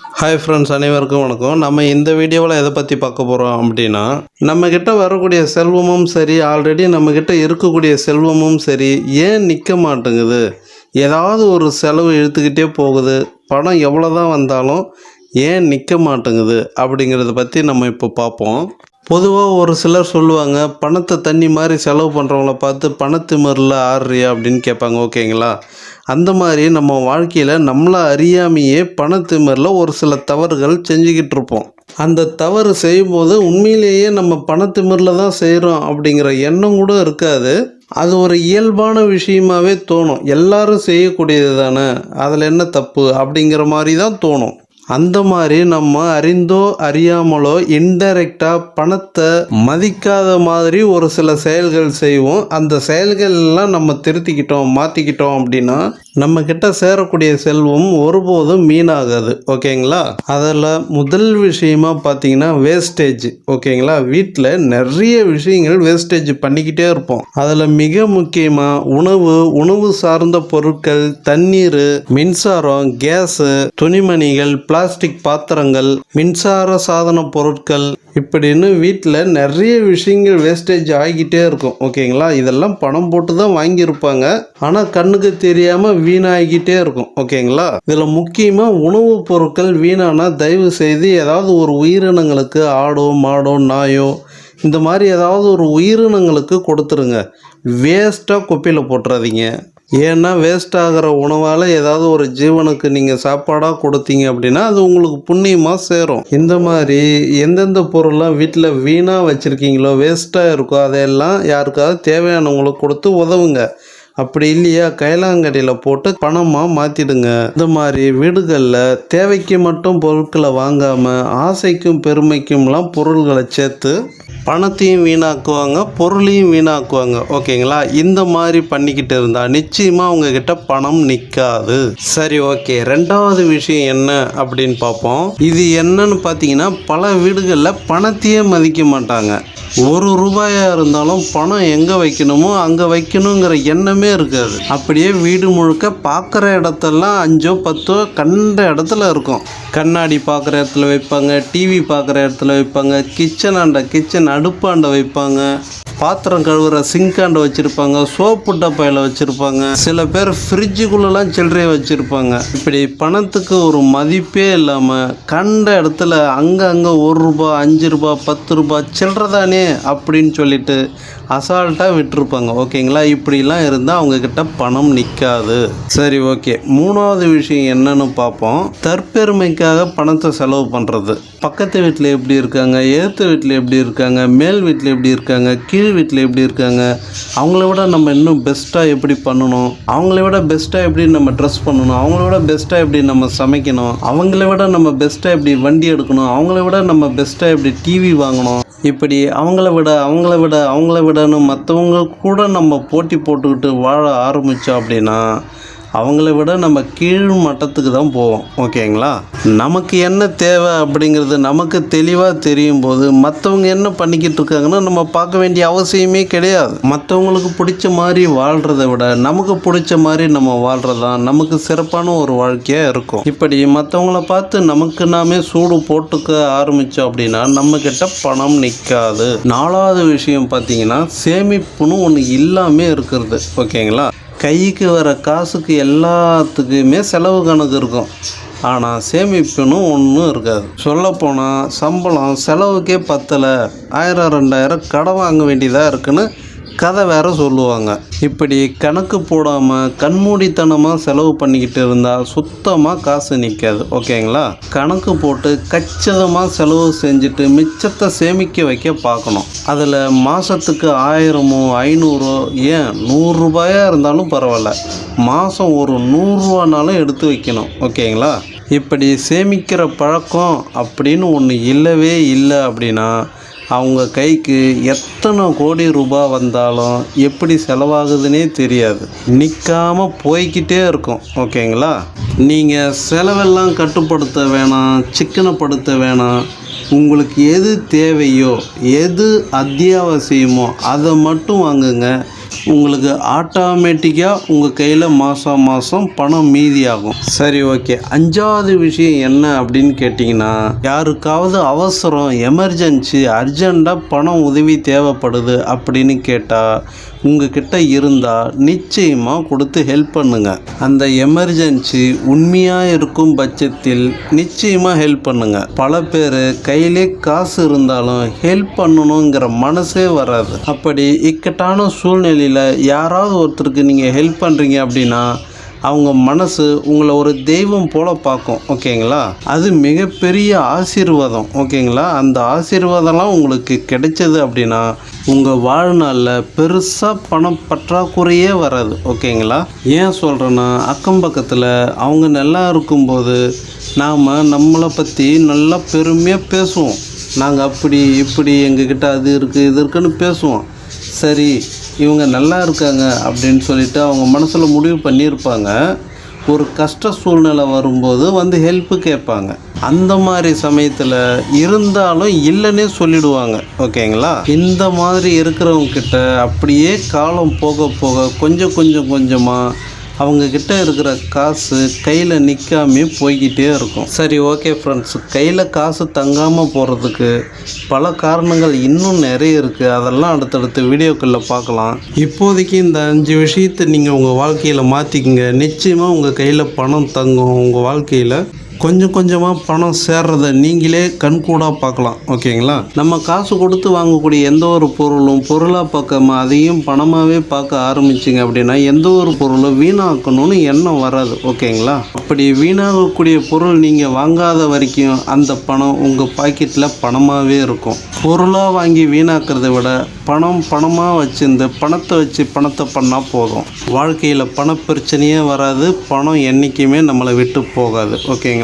Hi friends அனைவருக்கும் வணக்கம். நம்ம இந்த வீடியோவில் எதை பற்றி பார்க்க போகிறோம் அப்படின்னா நம்மக்கிட்ட வரக்கூடிய செல்வமும் சரி ஆல்ரெடி நம்மக்கிட்ட இருக்கக்கூடிய செல்வமும் சரி ஏன் நிற்க மாட்டேங்குது? ஏதாவது ஒரு செலவு இழுத்துக்கிட்டே போகுது பணம் எவ்வளோ தான் வந்தாலும் ஏன் நிற்க மாட்டேங்குது அப்படிங்கிறத பற்றி நம்ம இப்போ பார்ப்போம். பொதுவாக ஒரு சிலர் சொல்லுவாங்க பணத்தை தண்ணி மாதிரி செலவு பண்ணுறவங்கள பார்த்து பணத்திமரில் ஆடுறியா அப்படின்னு கேட்பாங்க ஓகேங்களா? அந்த மாதிரி நம்ம வாழ்க்கையில் நம்மளை அறியாமையே பணத்திமரில் ஒரு சில தவறுகள் செஞ்சுக்கிட்டு இருப்போம். அந்த தவறு செய்யும்போது உண்மையிலேயே நம்ம பணத்திமரில் தான் செய்கிறோம் அப்படிங்கிற எண்ணம் கூட இருக்காது. அது ஒரு இயல்பான விஷயமாவே தோணும். எல்லாரும் செய்யக்கூடியது தானே? அதில் என்ன தப்பு? அப்படிங்கிற மாதிரி தான் தோணும். அந்த மாதிரி நம்ம அறிந்தோ அறியாமலோ இன்டைரக்டாக பணத்தை மதிக்காத மாதிரி ஒரு சில செயல்கள் செய்வோம். அந்த செயல்கள் எல்லாம் நம்ம திருத்திக்கிட்டோம் மாற்றிக்கிட்டோம் அப்படின்னா நம்ம கிட்ட சேரக்கூடிய செல்வம் ஒருபோதும் மீனாகாது ஓகேங்களா? அதில் முதல் விஷயமா பார்த்தீங்கன்னா வேஸ்டேஜ் ஓகேங்களா? வீட்டில் நிறைய விஷயங்கள் வேஸ்டேஜ் பண்ணிக்கிட்டே இருப்போம். அதில் மிக முக்கியமாக உணவு உணவு சார்ந்த பொருட்கள் தண்ணீர் மின்சாரம் கேஸு துணிமணிகள் பிளாஸ்டிக் பாத்திரங்கள் மின்சார சாதன பொருட்கள் இப்படின்னு வீட்டில் நிறைய விஷயங்கள் வேஸ்டேஜ் ஆகிக்கிட்டே இருக்கும் ஓகேங்களா? இதெல்லாம் பணம் போட்டு தான் வாங்கியிருப்பாங்க. ஆனால் கண்ணுக்கு தெரியாமல் வீணாகிக்கிட்டே இருக்கும் ஓகேங்களா? இதில் முக்கியமாக உணவுப் பொருட்கள் வீணானா தயவு செய்து ஏதாவது ஒரு உயிரினங்களுக்கு ஆடோ மாடோ நாயோ இந்த மாதிரி ஏதாவது ஒரு உயிரினங்களுக்கு கொடுத்துருங்க. வேஸ்ட்டாக குப்பையில் போட்டுறாதீங்க. ஏன்னா வேஸ்ட் ஆகிற உணவால் ஏதாவது ஒரு ஜீவனுக்கு நீங்கள் சாப்பாடாக கொடுத்தீங்க அப்படின்னா அது உங்களுக்கு புண்ணியமாக சேரும். இந்த மாதிரி எந்தெந்த பொருள்லாம் வீட்டில் வீணாக வச்சுருக்கீங்களோ வேஸ்ட்டாக இருக்கோ அதையெல்லாம் யாருக்காவது தேவையானவங்களுக்கு கொடுத்து உதவுங்க. அப்படி இல்லையா? கைலாங்கடியில் போட்டு பணமாக மாற்றிடுங்க இந்த மாதிரி வீடுகளில் தேவைக்கு மட்டும் பொருட்களை வாங்காமல் ஆசைக்கும் பெருமைக்கும்லாம் பொருள்களை சேர்த்து பணத்தையும் வீணாக்குவாங்க பொருளையும் வீணாக்குவாங்க. ஓகேங்களா? இந்த மாதிரி பண்ணிக்கிட்டு இருந்தால் நிச்சயமாக அவங்கக்கிட்ட பணம் நிற்காது சரி ஓகே. ரெண்டாவது விஷயம் என்ன அப்படின்னு பார்ப்போம். இது என்னன்னு பார்த்தீங்கன்னா பல வீடுகளில் பணத்தையே மதிக்க மாட்டாங்க. ஒரு ரூபாயாக இருந்தாலும் பணம் எங்கே வைக்கணுமோ அங்கே வைக்கணுங்கிற எண்ணமே இருக்காது. அப்படியே வீடு முழுக்க பார்க்குற இடத்தெல்லாம் அஞ்சோ பத்தோ கண்ட இடத்துல இருக்கும். கண்ணாடி பார்க்குற இடத்துல வைப்பாங்க டிவி பார்க்குற இடத்துல வைப்பாங்க கிச்சன் ஆண்ட கிச்சன் அடுப்பாண்ட வைப்பாங்க. பாத்திரம் கழுவுற சிங்காண்ட வச்சுருப்பாங்க சோப்பு டப்பையில் வச்சுருப்பாங்க. சில பேர் ஃப்ரிட்ஜுக்குள்ளெல்லாம் சில்லறையை வச்சுருப்பாங்க. இப்படி பணத்துக்கு ஒரு மதிப்பே இல்லாமல் கண்ட இடத்துல அங்கே அங்கே ஒரு ரூபா அஞ்சு ரூபா பத்து ரூபா சில்லறதானே அப்படின்னு சொல்லிட்டு அசால்ட்டாக விட்டுருப்பாங்க. ஓகேங்களா? இப்படிலாம் இருந்தால் அவங்கக்கிட்ட பணம் நிற்காது சரி ஓகே. மூணாவது விஷயம் என்னன்னு பார்ப்போம். தற்பெருமைக்காக பணத்தை செலவு பண்ணுறது பக்கத்து வீட்டில் எப்படி இருக்காங்க? ஏற்ற வீட்டில் எப்படி இருக்காங்க? மேல் வீட்டில் எப்படி இருக்காங்க? கீழ் வீட்டில் எப்படி இருக்காங்க? அவங்கள விட நம்ம இன்னும் பெஸ்ட்டாக எப்படி பண்ணணும்? அவங்கள விட பெஸ்ட்டாக எப்படி நம்ம ட்ரெஸ் பண்ணணும்? அவங்கள விட பெஸ்ட்டாக எப்படி நம்ம சமைக்கணும்? அவங்கள விட நம்ம பெஸ்ட்டாக எப்படி வண்டி எடுக்கணும்? அவங்கள விட நம்ம பெஸ்ட்டாக எப்படி டிவி வாங்கணும்? இப்படி அவங்கள விட அவங்கள விட அவங்கள விடன்னு மற்றவங்க கூட நம்ம போட்டி போட்டுக்கிட்டு வாழ ஆரம்பித்தோம் அப்படின்னா அவங்கள விட நம்ம கீழ் மட்டத்துக்கு தான் போவோம் ஓகேங்களா? நமக்கு என்ன தேவை அப்படிங்கிறது நமக்கு தெளிவாக தெரியும் போது மற்றவங்க என்ன பண்ணிக்கிட்டு இருக்காங்கன்னா நம்ம பார்க்க வேண்டிய அவசியமே கிடையாது. மற்றவங்களுக்கு பிடிச்ச மாதிரி வாழ்கிறத விட நமக்கு பிடிச்ச மாதிரி நம்ம வாழ்கிறதான் நமக்கு சிறப்பான ஒரு வாழ்க்கையாக இருக்கும். இப்படி மற்றவங்கள பார்த்து நமக்கு நாமே சூடு போட்டுக்க ஆரம்பித்தோம் அப்படின்னா நம்மக்கிட்ட பணம் நிற்காது நாலாவது விஷயம் பார்த்தீங்கன்னா சேமிப்புன்னு ஒன்று இல்லாமல் இருக்கிறது ஓகேங்களா? கைக்கு வர காசுக்கு எல்லாத்துக்குமே செலவு கணக்கு இருக்கும். ஆனால் சேமிப்புன்னு ஒன்றும் இருக்காது. சொல்லப்போனால் சம்பளம் செலவுக்கே பத்தலை. ஆயிரம் ரெண்டாயிரம் கடன் வாங்க வேண்டியதாக இருக்குன்னு கதை வேற சொல்லுவாங்க. இப்படி கணக்கு போடாமல் கண்மூடித்தனமாக செலவு பண்ணிக்கிட்டு இருந்தால் சுத்தமாக காசு நிற்காது ஓகேங்களா? கணக்கு போட்டு கச்சிதமாக செலவு செஞ்சுட்டு மிச்சத்தை சேமிக்க வைக்க பார்க்கணும். அதில் மாதத்துக்கு ஆயிரமோ ஐநூறோ ஏன் நூறுரூபாயாக இருந்தாலும் பரவாயில்ல. மாதம் ஒரு நூறுரூவானாலும் எடுத்து வைக்கணும். ஓகேங்களா? இப்படி சேமிக்கிற பழக்கம் அப்படின்னு ஒன்று இல்லவே இல்லை அப்படின்னா அவங்க கைக்கு எத்தனை கோடி ரூபாய் வந்தாலும் எப்படி செலவாகுதுன்னே தெரியாது. நிற்காம போய்க்கிட்டே இருக்கும் ஓகேங்களா? நீங்கள் செலவெல்லாம் கட்டுப்படுத்த வேணாம் சிக்கனப்படுத்த வேணாம். உங்களுக்கு எது தேவையோ எது அத்தியாவசியமோ அதை மட்டும் வாங்குங்க. உங்களுக்கு ஆட்டோமேட்டிக்காக உங்கள் கையில் மாதம் மாதம் பணம் மீதியாகும். சரி ஓகே அஞ்சாவது விஷயம் என்ன அப்படின்னு கேட்டிங்கன்னா யாருக்காவது அவசரம் எமர்ஜென்சி அர்ஜெண்ட்டாக பணம் உதவி தேவைப்படுது அப்படின்னு கேட்டால் உங்ககிட்ட இருந்தால் நிச்சயமாக கொடுத்து ஹெல்ப் பண்ணுங்க. அந்த எமர்ஜென்சி உண்மையாக இருக்கும் பட்சத்தில் நிச்சயமாக ஹெல்ப் பண்ணுங்க. பல பேர் கையிலே காசு இருந்தாலும் ஹெல்ப் பண்ணணுங்கிற மனசே வராது. அப்படி இக்கட்டான சூழ்நிலையில் யாராவது ஒருத்தருக்கு நீங்கள் ஹெல்ப் பண்ணுறீங்க அப்படின்னா அவங்க மனசு உங்களை ஒரு தெய்வம் போல பார்க்கும் ஓகேங்களா? அது மிகப்பெரிய ஆசீர்வாதம் ஓகேங்களா? அந்த ஆசீர்வாதம்லாம் உங்களுக்கு கிடைச்சது அப்படின்னா உங்கள் வாழ்நாளில் பெருசாக பணம் பற்றாக்குறையே வராது ஓகேங்களா? ஏன் சொல்கிறேன்னா அக்கம் பக்கத்தில் அவங்க நல்லா இருக்கும்போது நாம் நம்மளை பற்றி நல்லா பெருமையாக பேசுவோம். நாங்கள் அப்படி இப்படி எங்ககிட்ட அது இருக்குது இது இருக்குன்னு பேசுவோம். சரி இவங்க நல்லா இருக்காங்க அப்படின்னு சொல்லிட்டு அவங்க மனசில் முடிவு பண்ணியிருப்பாங்க. ஒரு கஷ்ட சூழ்நிலை வரும்போது வந்து ஹெல்ப்பு கேட்பாங்க. அந்த மாதிரி சமயத்தில் இருந்தாலும் இல்லைன்னே சொல்லிடுவாங்க. ஓகேங்களா? இந்த மாதிரி இருக்கிறவங்க கிட்ட அப்படியே காலம் போக போக கொஞ்சம் கொஞ்சம் கொஞ்சமாக அவங்கக்கிட்ட இருக்கிற காசு கையில் நிற்காமே போய்கிட்டே இருக்கும். சரி ஓகே ஃப்ரெண்ட்ஸ் கையில் காசு தங்காமல் போகிறதுக்கு பல காரணங்கள் இன்னும் நிறைய இருக்குது அதெல்லாம் அடுத்தடுத்து வீடியோக்களில் பார்க்கலாம். இப்போதைக்கு இந்த அஞ்சு விஷயத்தை நீங்கள் உங்கள் வாழ்க்கையில் மாற்றிக்கங்க நிச்சயமாக உங்கள் கையில் பணம் தங்கும் உங்கள் வாழ்க்கையில். கொஞ்சம் கொஞ்சமாக பணம் சேர்றதை நீங்களே கண்கூடாக பார்க்கலாம் ஓகேங்களா? நம்ம காசு கொடுத்து வாங்கக்கூடிய எந்த ஒரு பொருளும் பொருளாக பார்க்காம அதையும் பணமாகவே பார்க்க ஆரம்பிச்சிங்க அப்படின்னா எந்த ஒரு பொருளும் வீணாக்கணும்னு எண்ணம் வராது ஓகேங்களா? அப்படி வீணாகக்கூடிய பொருள் நீங்கள் வாங்காத வரைக்கும் அந்த பணம் உங்கள் பாக்கெட்டில் பணமாகவே இருக்கும். பொருளாக வாங்கி வீணாக்கிறத விட பணம் பணமாக வச்சிருந்து பணத்தை வச்சு பணத்தை பண்ணால் போதும். வாழ்க்கையில் பண பிரச்சனையே வராது பணம் என்றைக்குமே நம்மளை விட்டு போகாது ஓகேங்களா?